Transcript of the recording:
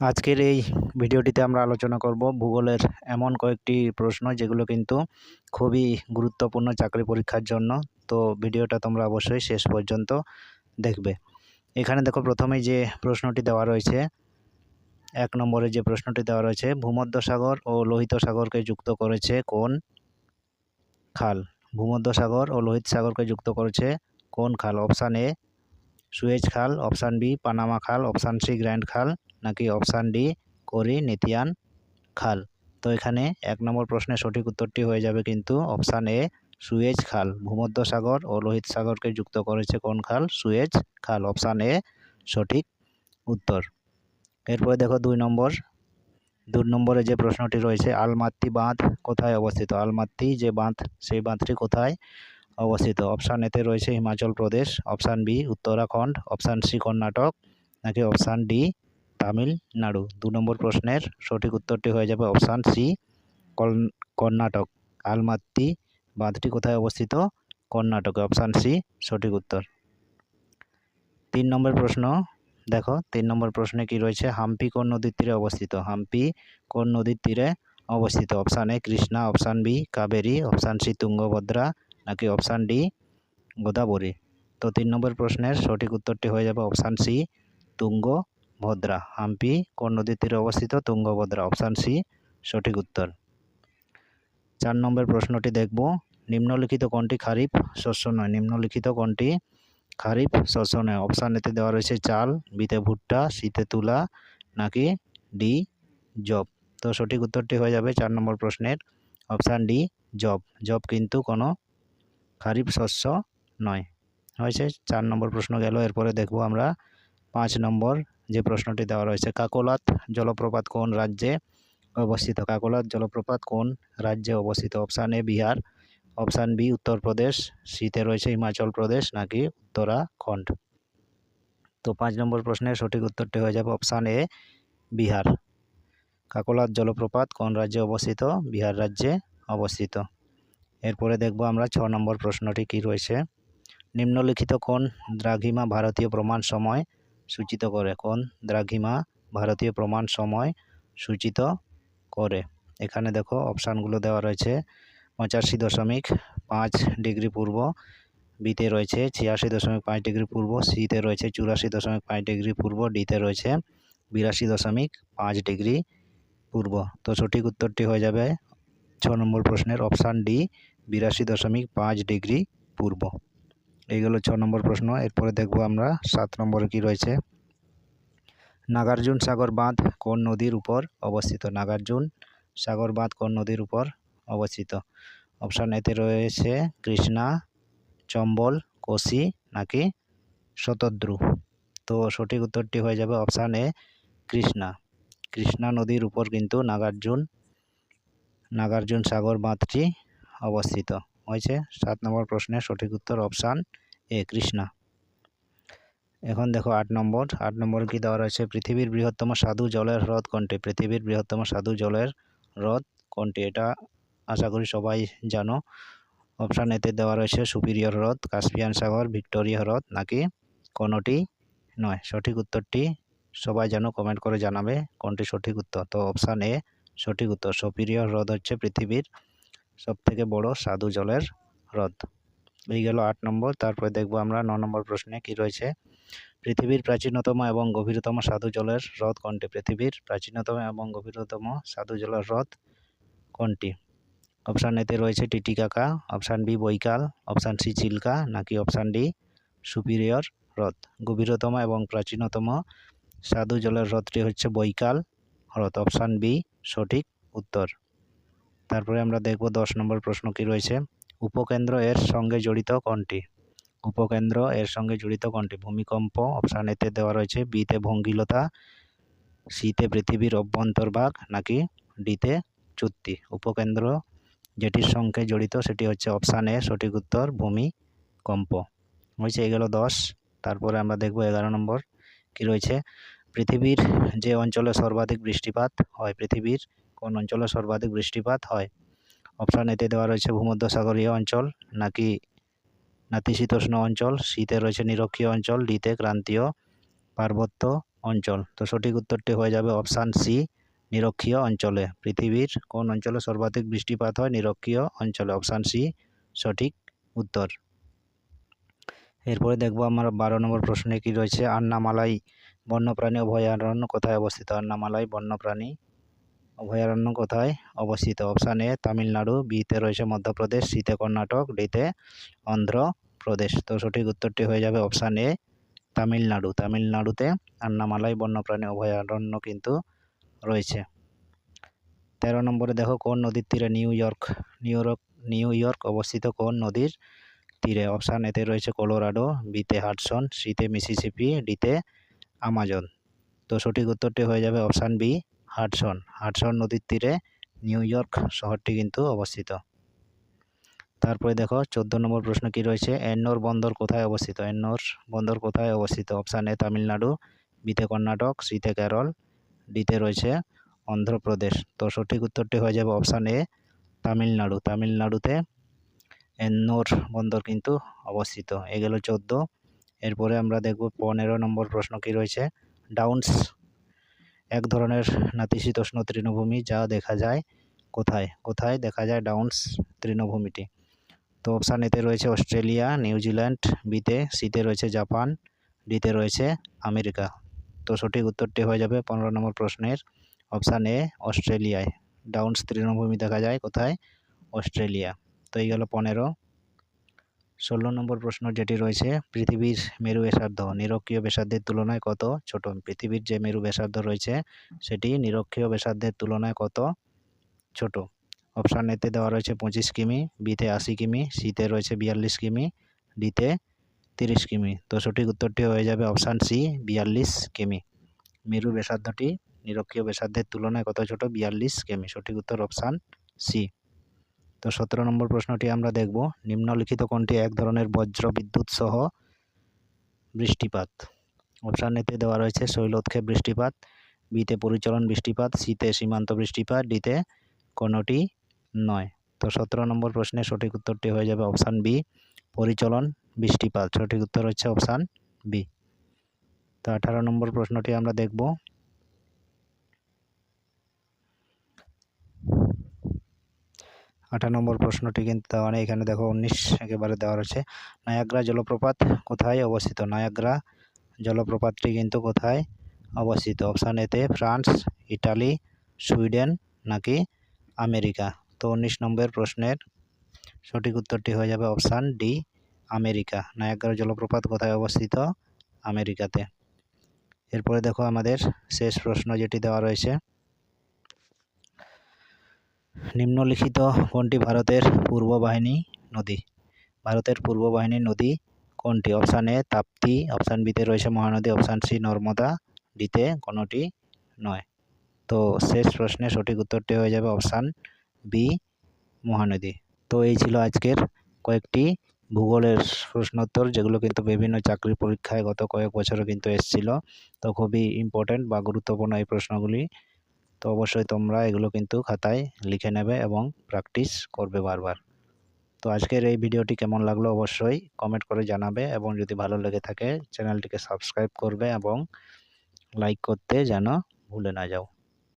আজকের এই ভিডিওটিতে আমরা আলোচনা করব ভূগোলের এমন কয়েকটি প্রশ্ন যেগুলো কিন্তু খুবই গুরুত্বপূর্ণ চাকরি পরীক্ষার জন্য। তো ভিডিওটা তোমরা অবশ্যই শেষ পর্যন্ত দেখবে। এখানে দেখো প্রথমেই যে প্রশ্নটি দেওয়া রয়েছে, এক নম্বরে যে প্রশ্নটি দেওয়া রয়েছে, ভূমধ্যসাগর ও লোহিত সাগরকে যুক্ত করেছে কোন খাল? ভূমধ্যসাগর ও লোহিত সাগরকে যুক্ত করেছে কোন খাল? অপশান এ সুয়েজ খাল, অপশান বি, পানামা খাল, অপশান সি, গ্র্যান্ড খাল, নাকি অপশান ডি, করি নেতিয়ান খাল? তো এখানে এক নম্বর প্রশ্নের সঠিক উত্তরটি হয়ে যাবে কিন্তু অপশান এ, সুয়েজ খাল। ভূমধ্যসাগর ও লোহিত সাগরকে যুক্ত করেছে কোন খাল? সুয়েজ খাল। অপশান এ, সঠিক উত্তর। এরপরে দেখো দুই নম্বর। দুই নম্বরে যে প্রশ্নটি রয়েছে, আলমাত্তি বাঁধ কোথায় অবস্থিত? আলমাত্তি যে বাঁধ, সেই বাঁধটি কোথায়? অবস্থিত। অপশান এতে রয়েছে Himachal Pradesh option B Uttarakhand option C Karnataka, নাকি অপশান ডি তামিলনাড়ু? দু নম্বর প্রশ্নের সঠিক উত্তরটি হয়ে যাবে অপশান সি কর্ণাটক। আলমাত্তি বাঁধটি কোথায় অবস্থিত? কর্ণাটকে। অপশান সি সঠিক উত্তর। তিন নম্বর প্রশ্ন, দেখো, তিন নম্বর প্রশ্নে কি রয়েছে? হাম্পি কোন নদীর তীরে অবস্থিত? হাম্পি কোন নদীর তীরে অবস্থিত? Option A Krishna. Option B Kaveri. Option C Tungabhadra. নাকি অপশান ডি গোদাবরী। তো তিন নম্বর প্রশ্নের সঠিক উত্তরটি হয়ে যাবে অপশান সি তুঙ্গভদ্রা। হাম্পি কোন নদীর তীরে অবস্থিত? তুঙ্গভদ্রা। অপশান সি সঠিক উত্তর। চার নম্বর প্রশ্নটি দেখব। নিম্নলিখিত কোনটি খারিফ? শস্য নয়। নিম্নলিখিত কোনটি খারিফ? শস্য নয়। অপশান এতে দেওয়া রয়েছে চাল, বিতে ভুট্টা, শীতে তুলা, নাকি ডি জব তো সঠিক উত্তরটি হয়ে যাবে চার নম্বর প্রশ্নের। অপশান ডি জব জব কিন্তু কোনো খারিফ শস্য নয়। হয়েছে, চার নম্বর প্রশ্ন গেল। এরপরে দেখব আমরা পাঁচ নম্বর যে প্রশ্নটি দেওয়া রয়েছে, কাকোলাত জলপ্রপাত কোন রাজ্যে অবস্থিত? কাকোলাত জলপ্রপাত কোন রাজ্যে অবস্থিত? Option A Bihar. Option B Uttar Pradesh. সিতে রয়েছে হিমাচল প্রদেশ নাকি উত্তরাখণ্ড? তো পাঁচ নম্বর প্রশ্নের সঠিক উত্তরটি হয়ে যাবে অপশান এ বিহার। কাকোলাত জলপ্রপাত কোন রাজ্যে অবস্থিত? বিহার রাজ্যে অবস্থিত। এরপরে দেখব আমরা ছ নম্বর প্রশ্নটি কি রয়েছে? নিম্নলিখিত কোন দ্রাঘিমা ভারতীয় প্রমাণ সময় সূচিত করে। কোন দ্রাঘিমা ভারতীয় প্রমাণ সময় সূচিত করে। এখানে দেখো অপশানগুলো দেওয়া রয়েছে। পঁচাশি দশমিক পাঁচ ডিগ্রি পূর্ব বিতে রয়েছে, ছিয়াশি দশমিক পাঁচ ডিগ্রি পূর্ব সিতে রয়েছে, চুরাশি দশমিক পাঁচ ডিগ্রি পূর্ব ডিতে রয়েছে, বিরাশি দশমিক পাঁচ ডিগ্রি পূর্ব। তো সঠিক উত্তরটি হয়ে যাবে ছ নম্বর প্রশ্নের অপশান ডি। বিরাশি দশমিক পাঁচ ডিগ্রি পূর্ব। এইগুলো ছ নম্বর প্রশ্ন। এরপরে দেখব আমরা সাত নম্বরে কি রয়েছে। নাগার্জুন সাগর বাঁধ কোন নদীর উপর অবস্থিত? নাগার্জুন সাগর বাঁধ কোন নদীর উপর অবস্থিত? অপশান এতে রয়েছে কৃষ্ণা, চম্বল কোশি নাকি শতদ্রু? তো সঠিক উত্তরটি হয়ে যাবে অপশান এ কৃষ্ণা। কৃষ্ণা নদীর উপর কিন্তু নাগার্জুন নাগার্জুন সাগর বাঁধটি অবস্থিত। হয়েছে সাত নম্বর প্রশ্নের সঠিক উত্তর অপশান এ, কৃষ্ণা। এখন দেখো আট নম্বর। আট নম্বর কি দেওয়া রয়েছে? পৃথিবীর বৃহত্তম সাধু জলের হ্রদ কোনটি? পৃথিবীর বৃহত্তম সাধু জলের হ্রদ কোনটি? এটা আশা করি সবাই জানো। অপশান এতে দেওয়া রয়েছে সুপিরিয়র হ্রদ, কাস্পিয়ান সাগর, ভিক্টোরিয়া হ্রদ, নাকি কোনোটি নয়? সঠিক উত্তরটি সবাই যেন কমেন্ট করে জানাবে কোনটি সঠিক উত্তর। তো অপশান এ সঠিক উত্তর। সুপিরিয়র হ্রদ হচ্ছে পৃথিবীর সবথেকে বড় স্বাদু জলের হ্রদ। এই গেল আট নম্বর। তারপরে দেখব আমরা ন নম্বর প্রশ্নে কি রয়েছে? পৃথিবীর প্রাচীনতম এবং গভীরতম স্বাদু জলের হ্রদ কোনটি? পৃথিবীর প্রাচীনতম এবং গভীরতম স্বাদু জলের হ্রদ কোনটি? অপশান এতে রয়েছে Titicaca option B Baikal, option C Chilka, নাকি অপশান ডি সুপিরিয়র হ্রদ। গভীরতম এবং প্রাচীনতম স্বাদু জলের হ্রদটি হচ্ছে বৈকাল হ্রদ। অপশান বি সঠিক উত্তর। তারপরে আমরা দেখব দশ নম্বর প্রশ্ন কি রয়েছে। উপকেন্দ্র এর সঙ্গে জড়িত কোনটি উপকেন্দ্র এর সঙ্গে জড়িত কোনটি ভূমিকম্প অপশান এতে দেওয়া রয়েছে। বিতে ভঙ্গিলতা সিতে পৃথিবীর অভ্যন্তরভাগ নাকি ডিতে চুক্তি। উপকেন্দ্র যেটির সঙ্গে জড়িত সেটি হচ্ছে অপশান এ, সঠিক উত্তর ভূমিকম্প। হয়েছে এগুলো দশ। তারপরে আমরা দেখব এগারো নম্বর কি রয়েছে। পৃথিবীর যে অঞ্চলে সর্বাধিক বৃষ্টিপাত হয়, পৃথিবীর কোন অঞ্চলে সর্বাধিক বৃষ্টিপাত হয়? অপশান এতে দেওয়া রয়েছে ভূমধ্যসাগরীয় অঞ্চল, নাকি নাতিশীতোষ্ণ অঞ্চল, শীতে রয়েছে নিরক্ষীয় অঞ্চল, ডিতে ক্রান্তীয় পার্বত্য অঞ্চল। তো সঠিক উত্তরটি হয়ে যাবে অপশান সি, নিরক্ষীয় অঞ্চলে। পৃথিবীর কোন অঞ্চলে সর্বাধিক বৃষ্টিপাত হয়? নিরক্ষীয় অঞ্চলে। অপশান সি, সঠিক উত্তর। এরপরে দেখব আমার বারো নম্বর প্রশ্নে কি রয়েছে। আন্নামালাই বন্যপ্রাণী অভয়ারণ্য কোথায় অবস্থিত? আন্নামালাই বন্যপ্রাণী অভয়ারণ্য কোথায়? অবস্থিত। অপশান এ, তামিলনাড়ু বিতে রয়েছে মধ্যপ্রদেশ সিতে কর্ণাটক ডিতে অন্ধ্রপ্রদেশ। তো সঠিক উত্তরটি হয়ে যাবে অপশান এ, তামিলনাড়ু। তামিলনাড়ুতে আন্নামালাই বন্যপ্রাণী অভয়ারণ্য কিন্তু রয়েছে। তেরো নম্বরে দেখো, কোন নদীর তীরে New York New York New York অবস্থিত কোন নদীর তীরে? অপশান এতে রয়েছে কলোরাডো বিতে হাডসন সিতে মিসিসিপি ডিতে আমাজন। তো সঠিক উত্তরটি হয়ে যাবে অপশান বি হাডসন হাডসন নদীর তীরে নিউ ইয়র্ক শহরটি কিন্তু অবস্থিত। তারপরে দেখো, চোদ্দ নম্বর প্রশ্ন কি রয়েছে? এন্নোর বন্দর কোথায় অবস্থিত? এন্নোর বন্দর কোথায় অবস্থিত? অপশান এ তামিলনাড়ু বিতে কর্ণাটক সিতে কেরল ডিতে রয়েছে অন্ধ্রপ্রদেশ। তো সঠিক উত্তরটি হয়ে যাবে অপশান এ, তামিলনাড়ু। তামিলনাড়ুতে এন্নোর বন্দর কিন্তু অবস্থিত। এ গেল চোদ্দ। এরপরে আমরা দেখব পনেরো নম্বর প্রশ্ন কি রয়েছে? ডাউন্স এক ধরনের নাতিশীতোষ্ণ তৃণভূমি যা দেখা যায় কোথায়? কোথায় দেখা যায়? ডাউন্স তৃণভূমিটি। তো অপশান এতে রয়েছে অস্ট্রেলিয়া নিউজিল্যান্ড বিতে, সিতে রয়েছে জাপান, ডিতে রয়েছে আমেরিকা। তো সঠিক উত্তরটি হয়ে যাবে পনেরো নম্বর প্রশ্নের অপশান এ, অস্ট্রেলিয়ায়। ডাউন্স তৃণভূমি দেখা যায় কোথায়? অস্ট্রেলিয়া। তো এই গেল পনেরো। ষোলো নম্বর প্রশ্ন যেটি রয়েছে, পৃথিবীর মেরু ব্যাসার্ধ নিরক্ষীয় ব্যাসার্ধের তুলনায় কত? ছোট, পৃথিবীর যে মেরু ব্যাসার্ধ রয়েছে, সেটি নিরক্ষীয় ব্যাসার্ধের তুলনায় কত? ছোট। অপশান এতে দেওয়া রয়েছে পঁচিশ কিমি বিতে আশি কিমি সিতে রয়েছে বিয়াল্লিশ কিমি ডিতে তিরিশ কিমি। তো সঠিক উত্তরটি হয়ে যাবে অপশান সি, বিয়াল্লিশ কিমি। মেরু ব্যাসার্ধটি নিরক্ষীয় ব্যাসার্ধের তুলনায় কত ছোট? বিয়াল্লিশ কিমি। সঠিক উত্তর অপশান সি। তো সতেরো নম্বর প্রশ্নটি আমরা দেখব। নিম্নলিখিত কোনটি এক ধরনের বজ্র বিদ্যুৎ সহ বৃষ্টিপাত? অপশান এতে দেওয়া রয়েছে শৈলোৎক্ষেপ বৃষ্টিপাত বিতে পরিচলন বৃষ্টিপাত সিতে সীমান্ত বৃষ্টিপাত ডিতে কোনোটি নয়। তো সতেরো নম্বর প্রশ্নের সঠিক উত্তরটি হয়ে যাবে অপশান বি, পরিচলন বৃষ্টিপাত। সঠিক উত্তর হচ্ছে অপশান বি। তো আঠারো নম্বর প্রশ্নটি আমরা দেখব। আঠারো নম্বর প্রশ্নটি কিন্তু দেওয়া নেই। এখানে দেখো উনিশ একেবারে দেওয়া রয়েছে। নায়াগ্রা জলপ্রপাত কোথায় অবস্থিত? নায়াগ্রা জলপ্রপাতটি কিন্তু কোথায় অবস্থিত? অপশান এতে ফ্রান্স, ইটালি, সুইডেন নাকি আমেরিকা? তো উনিশ নম্বর প্রশ্নের সঠিক উত্তরটি হয়ে যাবে অপশান ডি, আমেরিকা। নায়াগ্রা জলপ্রপাত কোথায় অবস্থিত? আমেরিকাতে। এরপরে দেখো আমাদের শেষ প্রশ্ন যেটি দেওয়া রয়েছে। নিম্নলিখিত কোনটি ভারতের পূর্ব বাহিনী নদী? ভারতের পূর্ব বাহিনী নদী কোনটি? Option A, Tapti. অপশান বিতে রয়েছে মহানদী। Option C, Narmada. ডিতে কোনোটি নয়। তো শেষ প্রশ্নের সঠিক উত্তরটি হয়ে যাবে অপশান বি, মহানদী। তো এই ছিল আজকের কয়েকটি ভূগোলের প্রশ্নোত্তর, যেগুলো কিন্তু বিভিন্ন চাকরির পরীক্ষায় গত কয়েক বছরে কিন্তু এসেছিল। তো খুবই ইম্পর্ট্যান্ট বা গুরুত্বপূর্ণ এই প্রশ্নগুলি। তো অবশ্যই তোমরা এগুলো কিন্তু খাতায় লিখে নেবে এবং প্র্যাকটিস করবে বারবার। তো আজকের এই ভিডিওটি কেমন লাগল অবশ্যই কমেন্ট করে জানাবে এবং যদি ভালো লেগে থাকে চ্যানেলটিকে সাবস্ক্রাইব করবে এবং লাইক করতে যেন ভুলে না যাও।